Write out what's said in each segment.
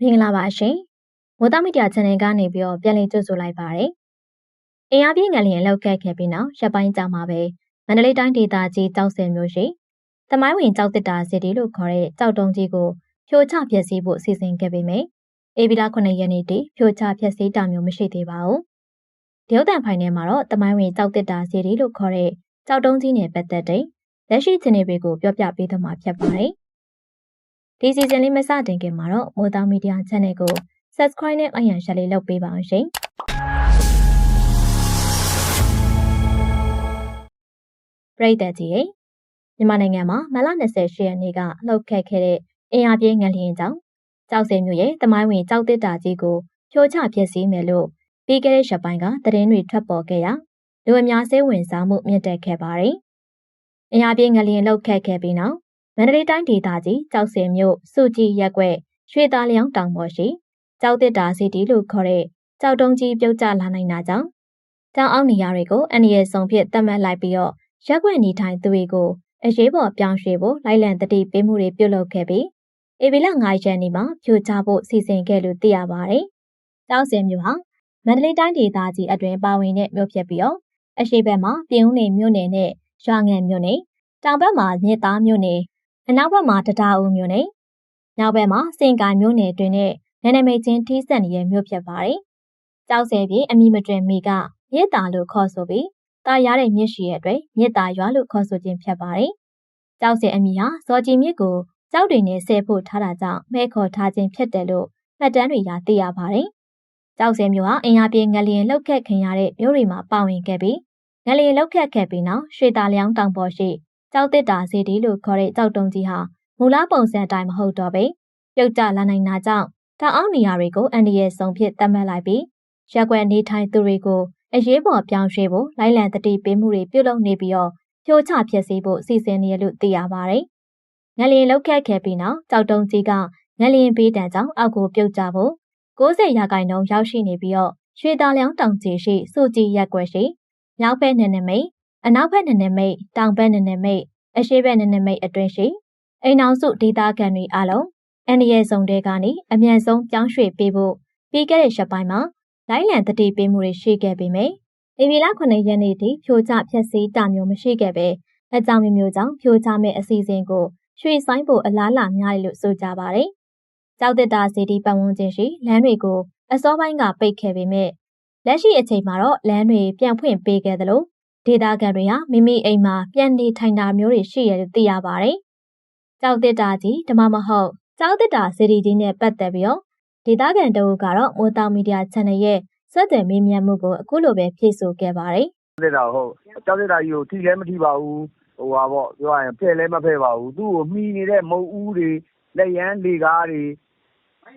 မင်္ဂလာပါရှင်။မိုးသားမီဒီယာ channel ကနေပြီးတော့ပြန်လည်ကြိုဆိုလိုက်ပါရစေ။အင်အားပြင်းငလျင်လောက်ခဲ့ခဲ့ပြီးနောက်ရပ်ပိုင်းကြာမှာပဲမန္တလေးတိုင်းဒေသကြီးကြောက်စင်မြို့ရှိသမိုင်းဝင်ကြောက်တစ်တာစီတီလို့ခေါ်တဲ့ကြောက်တုံးကြီးကိုဖြိုချဖျက်ဆီးဖို့စီစဉ်ခဲ့ပေမယ့်အေဗီလာ9ရက်နေ့တည်းဖြိုချဖျက်ဆီးတာမျိုးမရှိသေးပါဘူး။ဒေုတ်တန်ဖိုင်ထဲမှာတော့သမိုင်းဝင်ကြောက်တစ်တာစီတီလို့ခေါ်တဲ့ကြောက်တုံးကြီးနဲ့ပတ်သက်တဲ့လက်ရှိအခြေအနေတွေကိုပြောပြပေးသွားမှာဖြစ်ပါတယ်။ ဒီစီဇန်လေးမစတင်ခင်မှာတော့မိုးသားမီဒီယာ channel ကို subscribe နဲ့ like and share လေးလုပ်ပေးပါအောင်ရှင်။ပရိသတ်ကြီးရေမြန်မာနိုင်ငံမှာမလ28ရက်နေ့ကလှုပ်ခတ်ခဲ့တဲ့အင်အားပြင်းငလျင်ကြောင့်ကြောက်စင်မြို့ရဲ့တမိုင်းဝင်ကြောက်တစ်တာကြီးကိုဖြိုချဖျက်ဆီးမယ်လို့ပြီးခဲ့တဲ့ရက်ပိုင်းကသတင်းတွေထွက်ပေါ်ခဲ့ရာလူအများစိတ်ဝင်စားမှုမြင့်တက်ခဲ့ပါတယ်။အင်အားပြင်းငလျင်လှုပ်ခတ်ခဲ့ပြီးနောက် မန္တလေးတိုင်းဒေသကြီးကြောက်စင်မြို့စုကြည်ရက်ွက်ရွှေသားလျောင်းတောင်ပေါ်ရှိကြောက်တစ်တာစီတီလို့ခေါ်တဲ့ကြောက်တုံးကြီးပြုတ်ကျလာနိုင်တာကြောင့်တောင်အောင်နေရာတွေကိုအန္တရာယ်ဆုံးဖြစ်သတ်မှတ်လိုက်ပြီးတော့ရက်ွက်နေထိုင်သူတွေကိုအရေးပေါ်ပြောင်းရွှေ့ဖို့လိုက်လံတတိပေးမှုတွေပြုလုပ်ခဲ့ပြီးဧပြီလ9ရက်နေ့မှာဖြိုချဖို့စီစဉ်ခဲ့လို့သိရပါတယ်။တောက်စင်မြို့ဟာမန္တလေးတိုင်းဒေသကြီးအတွင်းပါဝင်တဲ့မြို့ဖြစ်ပြီးတော့အရှိဘက်မှာပြည်ဦးနေမြို့နယ်နဲ့ရွာငံမြို့နယ်တောင်ဘက်မှာမြစ်သားမြို့နယ် အနောက်ဘက်မှာတတာအုံမြို့နယ်နောက်ဘက်မှာစင်ကိုင်မြို့နယ်တွင်နဲ့နနမိတ်ချင်းထိစပ်နေတဲ့မြို့ဖြစ်ပါတယ်။ကြောက်စဲပြေအမိမတွင်မိကမြစ်တာလို့ခေါ်ဆိုပြီးတာရတဲ့မြစ်ရှိရဲ့အတွက်မြစ်တာရွာလို့ခေါ်ဆိုခြင်းဖြစ်ပါတယ်။ကြောက်စဲအမိဟာဇော်ကြည်မြစ်ကိုကြောက်တွေနဲ့ဆဲဖို့ထားတာကြောင့်မဲခေါ်ထားခြင်းဖြစ်တယ်လို့မှတ်တမ်းတွေရသိရပါတယ်။ကြောက်စဲမြို့ဟာအင်အားပြင်းငလျင်လောက်ခတ်ခင်ရတဲ့မြို့တွေမှာပါဝင်ခဲ့ပြီးငလျင်လောက်ခတ်ခဲ့ပြီးနောက်ရွှေတာလျောင်းတောင်ပေါ်ရှိ ကြောက်တစ်တာစီတီလို့ခေါ်တဲ့ကြောက်တုံးကြီးဟာမူလပုံစံအတိုင်းမဟုတ်တော့ပေပြုတ်ကျလာနိုင်တာကြောင့်တောင်အောင်နေရာတွေကိုအန်ဒီရဲ့ဆုံးဖြစ်သတ်မှတ်လိုက်ပြီးရက်ွက်နေထိုင်သူတွေကိုအရေးပေါ်ပြောင်းရွှေ့ဖို့လိုက်လံတတိပေးမှုတွေပြုလုပ်နေပြီးတော့ဖြိုချဖျက်ဆီးဖို့စီစဉ်နေရလို့သိရပါတယ်။ငလျင်လောက်ခတ်ခဲ့ပြီးနောက်ကြောက်တုံးကြီးကငလျင်ဘေးတံကြောင့်အောက်ကိုပြုတ်ကျဖို့90ရာခိုင်နှုန်းရောက်ရှိနေပြီးတော့ရွှေသားလျောင်းတောင်ကြီးရှိစုကြည်ရက်ွက်ရှိမြောက်ဘက်နနမိတ်အနောက်ဘက်နနမိတ်တောင်ဘက်နနမိတ် အရှေ့ဘက်နနမိတ်အတွင်းရှိအိမ်အောင်စုဒေသခံတွေအားလုံးအန်ဒီရဲ့စုံတဲကနေအမြန်ဆုံးပြောင်းရွှေ့ပေးဖို့ပြီးခဲ့တဲ့ရက်ပိုင်းမှာလိုက်လံတတိပေးမှုတွေရှိခဲ့ပေမယ့်ဧပြီလ9ရက်နေ့ထိဖြိုချဖျက်ဆီးတာမျိုးမရှိခဲ့ပဲအကြောင်းမျိုးမျိုးကြောင့်ဖြိုချမဲ့အစီအစဉ်ကိုရွှေ့ဆိုင်ဖို့အလားလာများတယ်လို့ဆိုကြပါတယ်။ကြောက်တက်တာစီတီပတ်ဝန်းကျင်ရှိလမ်းတွေကိုအစောပိုင်းကပိတ်ခဲ့ပေမဲ့လက်ရှိအချိန်မှာတော့လမ်းတွေပြန်ဖွင့်ပေးခဲ့သလို ဒေသခံတွေဟာမိမိအိမ်မှာပြန်နေထိုင်တာမျိုးတွေရှိရလို့သိရပါတယ်။ကြောက်တစ်တာကြီးဓမ္မမဟုတ်ကြောက်တစ်တာစီဒီကြီးနဲ့ပတ်သက်ပြီးတော့ဒေသခံတအုပ်ကတော့မိုးတောင်မီဒီယာ channel ရဲ့စက်တယ်မေးမြန်းမှုကိုအခုလိုပဲဖြေဆိုခဲ့ပါတယ်။ကြောက်တစ်တာဟုတ်ကြောက်တစ်တာကြီးကိုထိလည်းမထိပါဘူးဟိုပါပေါ့ပြောရရင်ဖဲ့လည်းမဖဲ့ပါဘူးသူ့ကိုမှီနေတဲ့မုတ်ဦးတွေလက်ရန်လေကားတွေ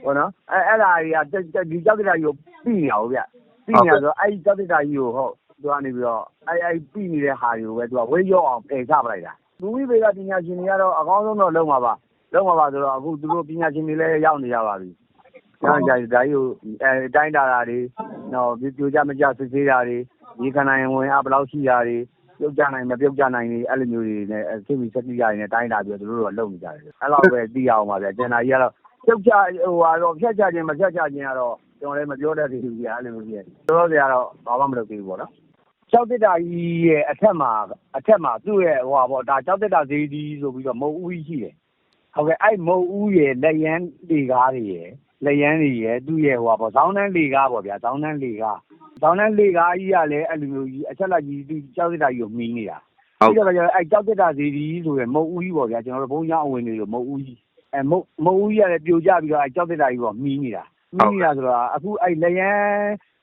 ဟောနော်အဲအဲ့ဒါတွေကဒီကြောက်တစ်တာကြီးကိုပြီးနေအောင်ဗျပြီးနေဆိုအဲ့ဒီကြောက်တစ်တာကြီးကိုဟုတ် သူကနေပြီးတော့အဲ့အဲ့ပြီးနေတဲ့ဟာတွေကိုပဲသူကဝေးရော့အောင်ပယ်ချပလိုက်တာလူမိဘေကပညာရှင်တွေကတော့အကောင်းဆုံးတော့လုပ်မှာပါလုပ်မှာပါဆိုတော့အခုသူတို့ပညာရှင်တွေလည်းရောက်နေကြပါပြီ။ရောက်ကြဒါကြီးကိုအဲတိုင်းတာတာတွေနော်ပြိုကြမကြစစ်ဆေးတာတွေရေခဏရင်ဝင်အားဘယ်လောက်ရှိတာတွေပြုတ်ကြနိုင်မပြုတ်ကြနိုင်တွေအဲ့လိုမျိုးတွေနဲ့စိတ်မီစက်တိရတွေနဲ့တိုင်းတာပြီးတော့သူတို့ကလုပ်နေကြတယ်။အဲ့လောက်ပဲသိရအောင်ပါဗျာ။ကျန်တာကြီးကတော့ပြုတ်ကြဟိုဟာတော့ဖြတ်ချခြင်းမဖြတ်ချခြင်းကတော့ကျွန်တော်လည်းမပြောတတ်သေးဘူးဗျာအဲ့လိုမျိုးကြီး။တော်တော်စရာတော့ဘာမှမလုပ်သေးဘူးပေါ့နော်။ ကျောက်တစ်တာကြီးရဲ့အထက်မှာအထက်မှာသူ့ရဲ့ဟိုဟာပေါ့ဒါကျောက်တစ်တာဈေးကြီးဆိုပြီးတော့မုတ်ဦးကြီးရှိတယ်ဟုတ်ကဲ့အဲ့မုတ်ဦးရဲ့လက်ရန်လေကားတွေရဲ့လက်ရန်တွေရဲ့သူ့ရဲ့ဟိုဟာပေါ့ဇောင်းတန်းလေကားပေါ့ဗျာဇောင်းတန်းလေကားဇောင်းတန်းလေကားကြီးကလည်းအဲ့လိုမျိုးကြီးအချက်လက်ကြီးသူကျောက်တစ်တာကြီးကိုမီးနေတာဟုတ်ကဲ့ဗျာအဲ့ကျောက်တစ်တာဈေးကြီးဆိုရယ်မုတ်ဦးကြီးပေါ့ဗျာကျွန်တော်တို့ဘုံကြောင့်အဝင်နေလို့မုတ်ဦးကြီးအဲမုတ်မုတ်ဦးကြီးကလည်းပြိုကျပြီးတော့အဲ့ကျောက်တစ်တာကြီးပေါ့မီးနေတာမီးနေတာဆိုတော့အခုအဲ့လက်ရန်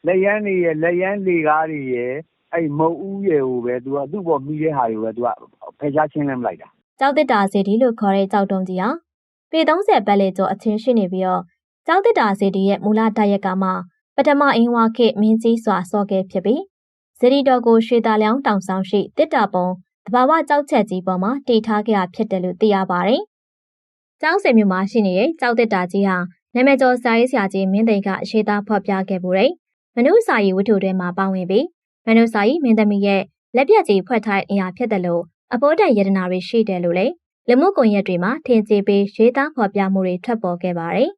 လက်ရန်တွေရဲ့လက်ရန်လေကားတွေရဲ့ အဲ့မုံဦးရယ်ကိုပဲ သူကသူ့ပေါ်မိတဲ့ဟာတွေပဲ သူကဖယ်ရှားချင်းလဲမလိုက်တာကြောက်တစ်တာစီဒီလို့ခေါ်တဲ့ကြောက်တုံးကြီးဟာပေ30ပတ်လေကျော်အချင်းရှိနေပြီးတော့ကြောက်တစ်တာစီဒီရဲ့မူလဓာတ်ရက်ကမှပထမအင်းဝါခေမင်းကြီးစွာစော်ခဲ့ဖြစ်ပြီးဇရီတော်ကိုရွှေတာလျောင်းတောင်ဆောင်ရှိတစ်တာပုံတဘာဝကြောက်ချက်ကြီးပေါ်မှာတည်ထားခဲ့တာဖြစ်တယ်လို့သိရပါတယ်။ကျောင်းစင်မြို့မှာရှိနေတဲ့ကြောက်တစ်တာကြီးဟာနာမည်ကျော်စာရေးဆရာကြီးမင်းသိန်းကအရှိသားဖော်ပြခဲ့မှုတဲ့မနုစာရီဝတ္ထုတွေမှာပါဝင်ပြီး မန်နိုစာကြီးမင်းသမီးရဲ့လက်ပြကြီးဖွက်ထားတဲ့အရာဖြစ်တယ်လို့အပေါ်တန်ယတနာတွေရှိတယ်လို့လည်းလူမှုကွန်ရက်တွေမှာထင်ကြေးပေးရေးသားဖော်ပြမှုတွေထွက်ပေါ်ခဲ့ပါတယ်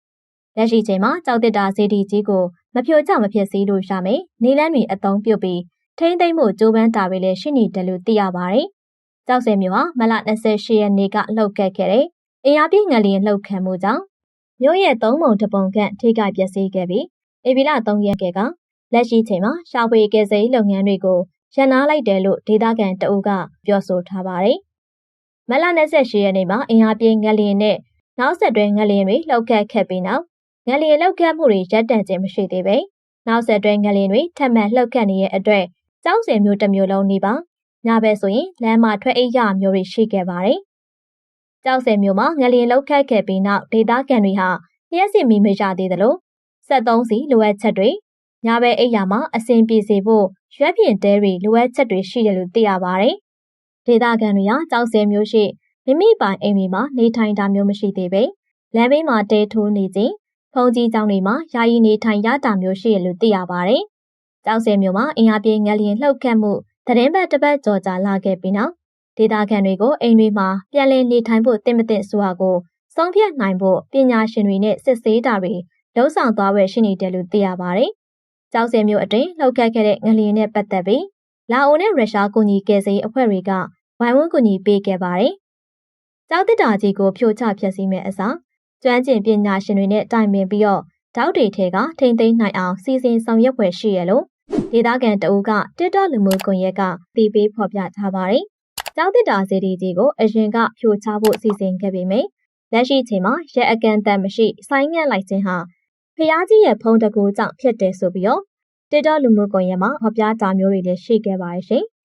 ။လက်ရှိချိန်မှာကြောက်တစ်တာစေတီကြီးကိုမဖြိုချမဖြစ်စည်းလို့ရမယ်။နေလန်းတွေအသုံးပြုပြီးထိမ့်သိမ့်မှုကြိုးပမ်းတာတွေလည်းရှိနေတယ်လို့သိရပါတယ်။ကြောက်စင်မျိုးဟာမလ28ရက်နေ့ကလှုပ်ခတ်ခဲ့တဲ့အင်အားပြင်းငလျင်လှုပ်ခတ်မှုကြောင့်မြို့ရဲ့သုံးပုံတစ်ပုံခန့်ထိခိုက်ပျက်စီးခဲ့ပြီးဧပြီလ3ရက်က လက်ရှိချိန်မှာရှာဖွေကယ်ဆယ်ရေးလုပ်ငန်းတွေကိုရန်နာလိုက်တယ်လို့ဒေသခံတအုပ်ကပြောဆိုထားပါတယ်။မလ28ရက်နေ့မှာအင်အားပြင်းငလျင်နဲ့နောက်ဆက်တွဲငလျင်တွေလှုပ်ခတ်ခဲ့ပြီးနောက်ငလျင်လှုပ်ခတ်မှုတွေရပ်တန့်ခြင်းမရှိသေးပဲနောက်ဆက်တွဲငလျင်တွေထပ်မံလှုပ်ခတ်နေတဲ့အတွက်ကြောက်စင်မျိုးတစ်မျိုးလုံးနေပါညဘက်ဆိုရင်လမ်းမှာထွက်အိတ်ရမျိုးတွေရှိခဲ့ပါတယ်။ကြောက်စင်မျိုးမှာငလျင်လှုပ်ခတ်ခဲ့ပြီးနောက်ဒေသခံတွေဟာလျှက်စစ်မီမရသေးသလို73စီလိုအပ်ချက်တွေ ညဘက်အိတ်ရမှာအစဉ်ပြေစေဖို့ရွက်ပြင်တဲတွေလိုအပ်ချက်တွေရှိတယ်လို့သိရပါတယ်။ဒေသခံတွေကကြောက်စင်မျိုးရှိမိမိပိုင်အိမ်တွေမှာနေထိုင်တာမျိုးမရှိသေးပဲလမ်းဘေးမှာတဲထိုးနေခြင်းဖုန်ကြီးကျောင်းတွေမှာယာယီနေထိုင်ရတာမျိုးရှိရလို့သိရပါတယ်။ကျောင်းစဲမျိုးမှာအင်အားပြင်းငလျင်လှုပ်ခတ်မှုသတင်းပတ်တစ်ပတ်ကြော်ကြာလာခဲ့ပြီးနောက်ဒေသခံတွေကိုအိမ်တွေမှာပြန်လည်နေထိုင်ဖို့တင့်မတင့်ဆိုတာကိုဆုံးဖြတ်နိုင်ဖို့ပညာရှင်တွေနဲ့စစ်ဆေးတာတွေလှုံ့ဆော်သွားဝယ်ရှိနေတယ်လို့သိရပါတယ်။ ကျောင်းစဲမျိုးအတွင်းလှုပ်ခတ်ခဲ့တဲ့ငလျင်နဲ့ပတ်သက်ပြီးလာအိုနဲ့ရုရှားကူညီကယ်ဆယ်ရေးအဖွဲ့တွေကဝိုင်းဝန်းကူညီပေးခဲ့ပါတယ်။ကျောင်းတစ်တာကြီးကိုဖြိုချဖျက်ဆီးမဲ့အစားကျွမ်းကျင်ပညာရှင်တွေနဲ့တိုင်ပင်ပြီးတော့တောက်တွေထဲကထိမ့်သိမ်းနိုင်အောင်စီစဉ်ဆောင်ရွက်ဖွယ်ရှိရလို့ဒေသခံတအူးကတစ်တော့လူမှုကွန်ရက်ကတည်ပေးဖော်ပြထားပါတယ်။ကျောင်းတစ်တာစီဒီကြီးကိုအရင်ကဖြိုချဖို့စီစဉ်ခဲ့ပေမယ့်လက်ရှိချိန်မှာရက်အကန်တန်မရှိဆိုင်းငံ့လိုက်ခြင်းဟာ ဖျားကြီးရဲ့ဖုံးတကူကြောင့်ဖြစ်တယ်ဆိုပြီးတော့တစ်တော့လူမှုကွန်ရက်မှာဖော်ပြတာမျိုးတွေလည်းရှိခဲ့ပါရဲ့ရှင်။